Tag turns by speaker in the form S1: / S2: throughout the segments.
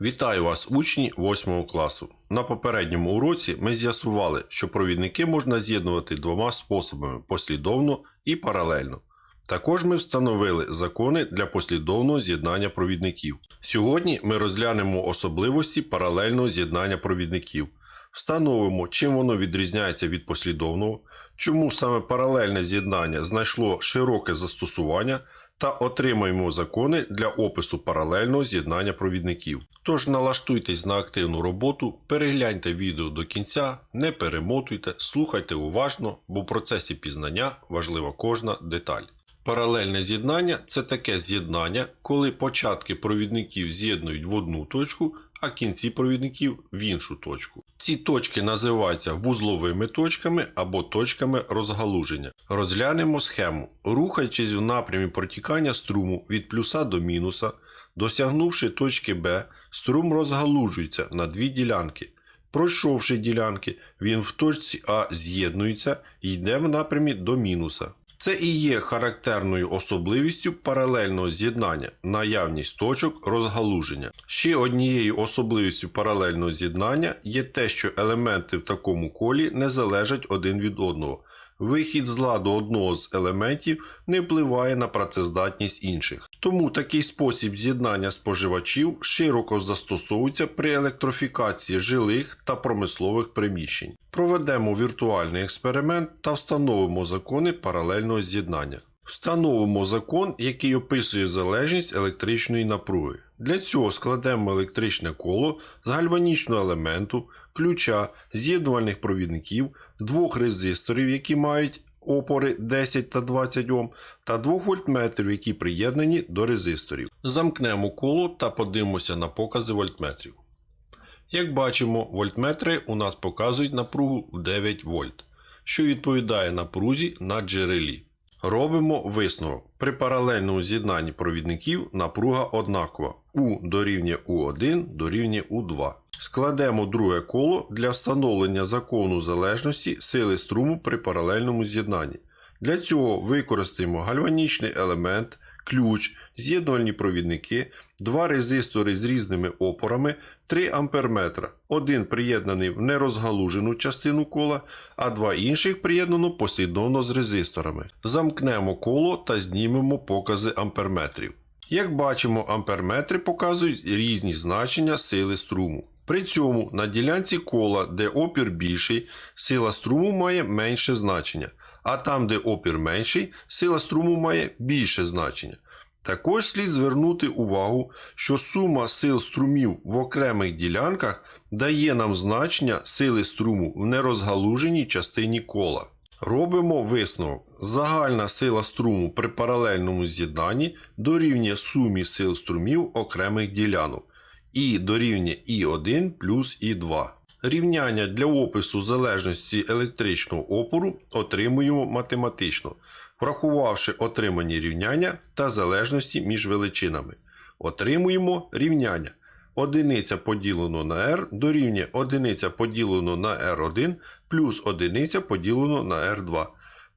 S1: Вітаю вас, учні 8 класу. На попередньому уроці ми з'ясували, що провідники можна з'єднувати двома способами послідовно і паралельно. Також ми встановили закони для послідовного з'єднання провідників. Сьогодні ми розглянемо особливості паралельного з'єднання провідників, встановимо, чим воно відрізняється від послідовного, чому саме паралельне з'єднання знайшло широке застосування та отримаємо закони для опису паралельного з'єднання провідників. Тож налаштуйтесь на активну роботу, перегляньте відео до кінця, не перемотуйте, слухайте уважно, бо в процесі пізнання важлива кожна деталь. Паралельне з'єднання це таке з'єднання, коли початки провідників з'єднують в одну точку, а кінці провідників в іншу точку. Ці точки називаються вузловими точками або точками розгалуження. Розглянемо схему. Рухаючись в напрямі протікання струму від плюса до мінуса, досягнувши точки Б, струм розгалужується на дві ділянки. Пройшовши ділянки, він в точці А з'єднується і йде в напрямі до мінуса. Це і є характерною особливістю паралельного з'єднання наявність точок розгалуження. Ще однією особливістю паралельного з'єднання є те, що елементи в такому колі не залежать один від одного. Вихід з ладу одного з елементів не впливає на працездатність інших. Тому такий спосіб з'єднання споживачів широко застосовується при електрофікації жилих та промислових приміщень. Проведемо віртуальний експеримент та встановимо закони паралельного з'єднання. Встановимо закон, який описує залежність електричної напруги. Для цього складемо електричне коло з гальванічного елементу, ключа, з'єднувальних провідників, двох резисторів, які мають опори 10 та 20 Ом, та 2 вольтметрів, які приєднані до резисторів. Замкнемо коло та подивимося на покази вольтметрів. Як бачимо, вольтметри у нас показують напругу в 9 вольт, що відповідає напрузі на джерелі. Робимо висновок. При паралельному з'єднанні провідників напруга однакова. У дорівнює У1 дорівнює У2. Складемо друге коло для встановлення закону залежності сили струму при паралельному з'єднанні. Для цього використаємо гальванічний елемент, ключ, з'єднувальні провідники, два резистори з різними опорами, 3 амперметра. Один приєднаний в нерозгалужену частину кола, а два інших приєднано послідовно з резисторами. Замкнемо коло та знімемо покази амперметрів. Як бачимо, амперметри показують різні значення сили струму. При цьому на ділянці кола, де опір більший, сила струму має менше значення, а там, де опір менший, сила струму має більше значення. Також слід звернути увагу, що сума сил струмів в окремих ділянках дає нам значення сили струму в нерозгалуженій частині кола. Робимо висновок. Загальна сила струму при паралельному з'єднанні дорівнює сумі сил струмів окремих ділянок. І дорівнює І1 плюс І2. Рівняння для опису залежності електричного опору отримуємо математично, врахувавши отримані рівняння та залежності між величинами. Отримуємо рівняння. Одиниця поділено на r дорівнює одиниця поділено на r1 плюс одиниця поділено на r2.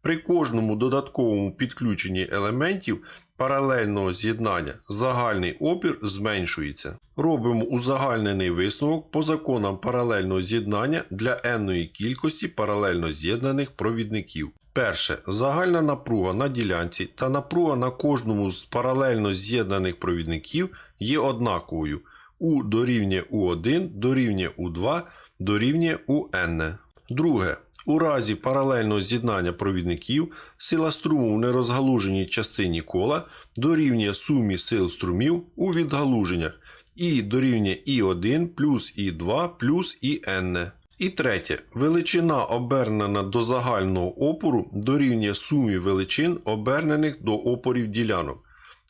S1: При кожному додатковому підключенні елементів паралельного з'єднання загальний опір зменшується. Робимо узагальнений висновок по законам паралельного з'єднання для n кількості паралельно з'єднаних провідників. Перше. Загальна напруга на ділянці та напруга на кожному з паралельно з'єднаних провідників є однаковою. У дорівнює У1 дорівнює У2 дорівнює UN. Друге. У разі паралельного з'єднання провідників сила струму в нерозгалуженій частині кола дорівнює сумі сил струмів у відгалуженнях і дорівнює І1 плюс І2 плюс ІН. І третє. Величина обернена до загального опору дорівнює сумі величин обернених до опорів ділянок.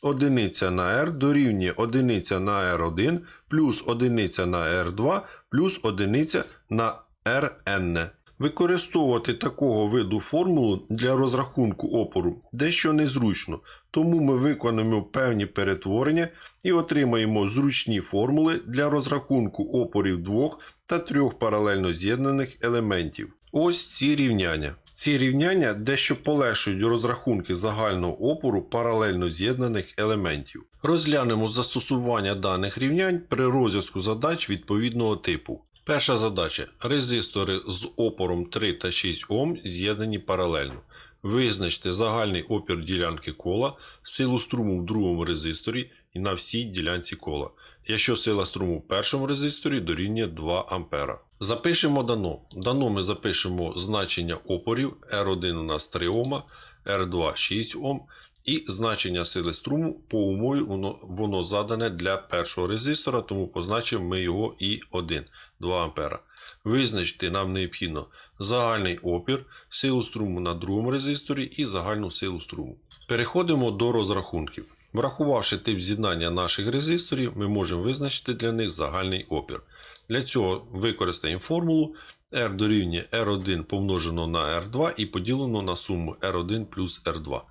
S1: Одиниця на R дорівнює одиниця на R1 плюс одиниця на R2 плюс одиниця на Rn. Використовувати такого виду формулу для розрахунку опору дещо незручно, тому ми виконуємо певні перетворення і отримаємо зручні формули для розрахунку опорів двох та трьох паралельно з'єднаних елементів. Ось ці рівняння. Ці рівняння дещо полегшують розрахунки загального опору паралельно з'єднаних елементів. Розглянемо застосування даних рівнянь при розв'язку задач відповідного типу. Перша задача. Резистори з опором 3 та 6 Ом з'єднані паралельно. Визначте загальний опір ділянки кола, силу струму в другому резисторі і на всій ділянці кола. Якщо сила струму в першому резисторі дорівнює 2 А. Запишемо дано. Дано ми запишемо значення опорів R1 у нас 3 Ом, R2 6 Ом і значення сили струму по умові воно, воно задане для першого резистора, тому позначимо ми його і 1 2 А. Визначити нам необхідно загальний опір, силу струму на другому резисторі і загальну силу струму. Переходимо до розрахунків. Врахувавши тип з'єднання наших резисторів, ми можемо визначити для них загальний опір. Для цього використаємо формулу R дорівнює R1 помножено на R2 і поділено на суму R1 плюс R2.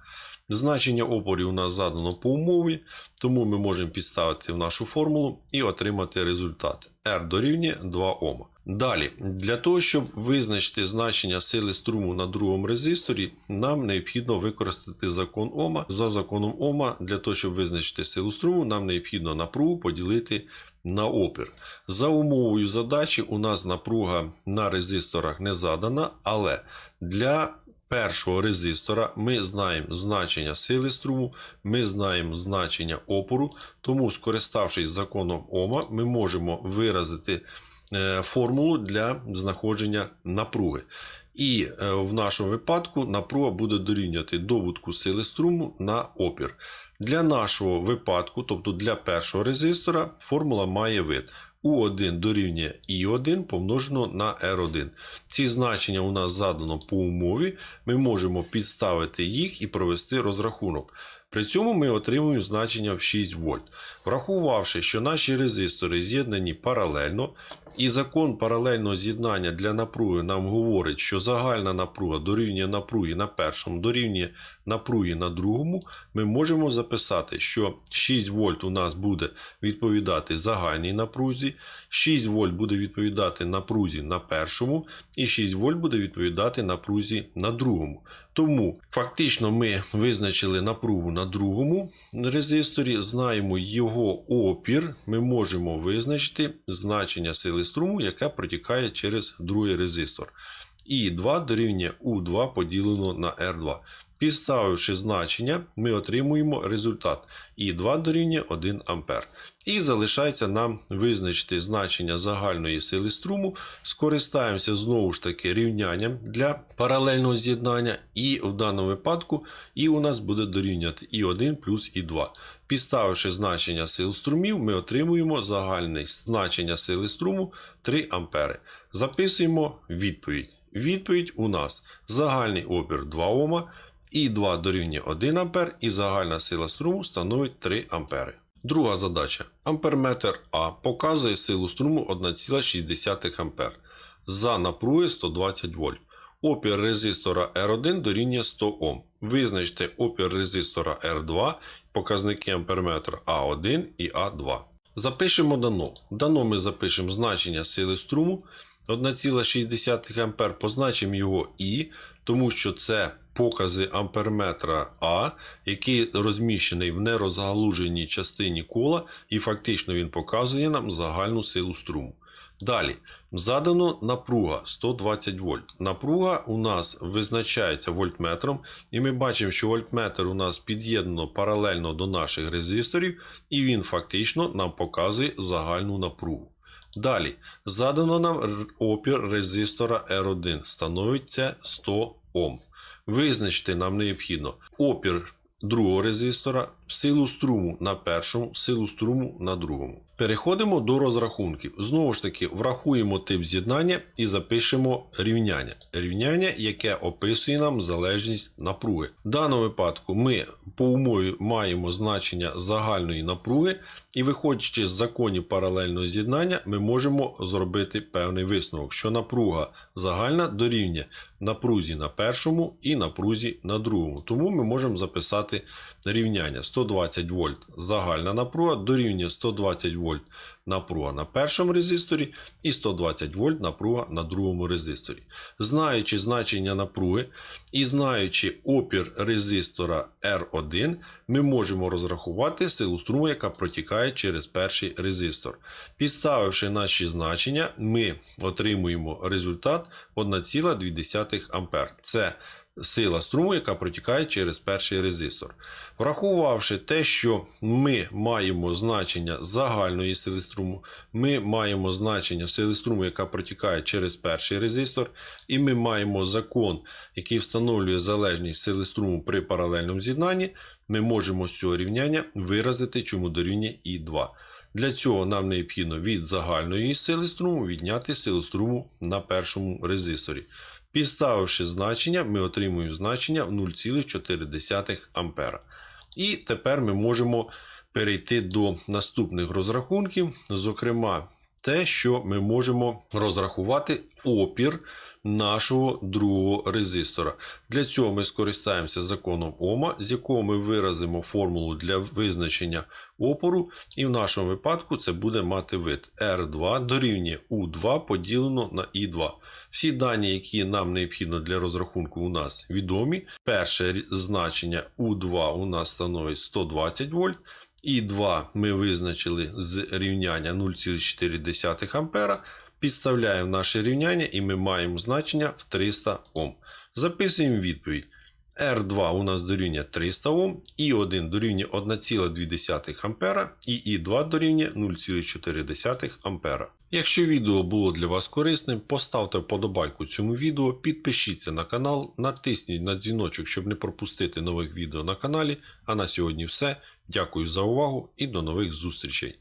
S1: Значення опорів у нас задано по умові, тому ми можемо підставити в нашу формулу і отримати результат. R дорівнює 2 Ома. Далі, для того, щоб визначити значення сили струму на другому резисторі, нам необхідно використати закон Ома. За законом Ома, для того, щоб визначити силу струму, нам необхідно напругу поділити на опір. За умовою задачі у нас напруга на резисторах не задана, але для першого резистора ми знаємо значення сили струму, ми знаємо значення опору, тому, скориставшись законом Ома, ми можемо виразити е, формулу для знаходження напруги. І е, в нашому випадку напруга буде дорівнювати добутку сили струму на опір. Для нашого випадку, тобто для першого резистора, формула має вид. U1 дорівнює I1 помножено на R1. Ці значення у нас задано по умові. Ми можемо підставити їх і провести розрахунок. При цьому ми отримуємо значення в 6 вольт. Врахувавши, що наші резистори з'єднані паралельно, і закон паралельного з'єднання для напруги нам говорить, що загальна напруга дорівнює напруги на першому, дорівнює напруги на другому, ми можемо записати, що 6 вольт у нас буде відповідати загальній напрузі, 6 вольт буде відповідати напрузі на першому, і 6 вольт буде відповідати напрузі на другому. Тому фактично ми визначили напругу на другому резисторі, знаємо його опір, ми можемо визначити значення сили струму, яка протікає через другий резистор. І 2 дорівнює У2 поділено на R2. Підставивши значення, ми отримуємо результат і 2 дорівнює 1 А. І залишається нам визначити значення загальної сили струму. Скористаємося знову ж таки рівнянням для паралельного з'єднання, і в даному випадку і у нас буде дорівнювати і 1 плюс і 2. Підставивши значення сил струмів, ми отримуємо загальне значення сили струму 3 А. Записуємо відповідь. Відповідь у нас загальний опір 2 Ома, і 2 дорівнює 1 А, і загальна сила струму становить 3 А. Друга задача. Амперметр А показує силу струму 1,6 А за напруги 120 вольт. Опір резистора R1 дорівнює 100 Ом. Визначте опір резистора R2, показники амперметра А1 і А2. Запишемо дано. Дано ми запишемо значення сили струму 1,6 А, позначимо його І, тому що це покази амперметра А, який розміщений в нерозгалуженій частині кола, і фактично він показує нам загальну силу струму. Далі, задано напруга 120 вольт. Напруга у нас визначається вольтметром, і ми бачимо, що вольтметр у нас під'єднано паралельно до наших резисторів, і він фактично нам показує загальну напругу. Далі, задано нам опір резистора R1, становиться 100 Ом. Визначити нам необхідно опір другого резистора, силу струму на першому, силу струму на другому. Переходимо до розрахунків. Знову ж таки, врахуємо тип з'єднання і запишемо рівняння. Рівняння, яке описує нам залежність напруги. В даному випадку ми по умові маємо значення загальної напруги, і виходячи з законів паралельного з'єднання, ми можемо зробити певний висновок, що напруга загальна дорівнює напрузі на першому і напрузі на другому. Тому ми можемо записати рівняння 120 вольт загальна напруга дорівнює 120 вольт напруга на першому резисторі і 120 вольт напруга на другому резисторі. Знаючи значення напруги і знаючи опір резистора R1, ми можемо розрахувати силу струму, яка протікає через перший резистор. Підставивши наші значення, ми отримуємо результат 1,2 А. Це сила струму, яка протікає через перший резистор. Врахувавши те, що ми маємо значення загальної сили струму, ми маємо значення сили струму, яка протікає через перший резистор, і ми маємо закон, який встановлює залежність сили струму при паралельному з'єднанні, ми можемо з цього рівняння виразити, чому дорівнює І2. Для цього нам необхідно від загальної сили струму відняти силу струму на першому резисторі. Підставивши значення, ми отримуємо значення в 0,4 А. І тепер ми можемо перейти до наступних розрахунків, зокрема, те, що ми можемо розрахувати опір нашого другого резистора. Для цього ми скористаємося законом Ома, з якого ми виразимо формулу для визначення опору, і в нашому випадку це буде мати вид R2 дорівнює U2 поділено на I2. Всі дані, які нам необхідно для розрахунку, у нас відомі. Перше значення U2 у нас становить 120 вольт. І 2 ми визначили з рівняння 0,4 А. Підставляємо наше рівняння і ми маємо значення в 300 Ом. Записуємо відповідь. R2 у нас дорівнює 300 Ом, І1 дорівнює 1,2 А і І2 дорівнює 0,4 А. Якщо відео було для вас корисним, поставте вподобайку цьому відео, підпишіться на канал, натисніть на дзвіночок, щоб не пропустити нових відео на каналі. А на сьогодні все. Дякую за увагу і до нових зустрічей!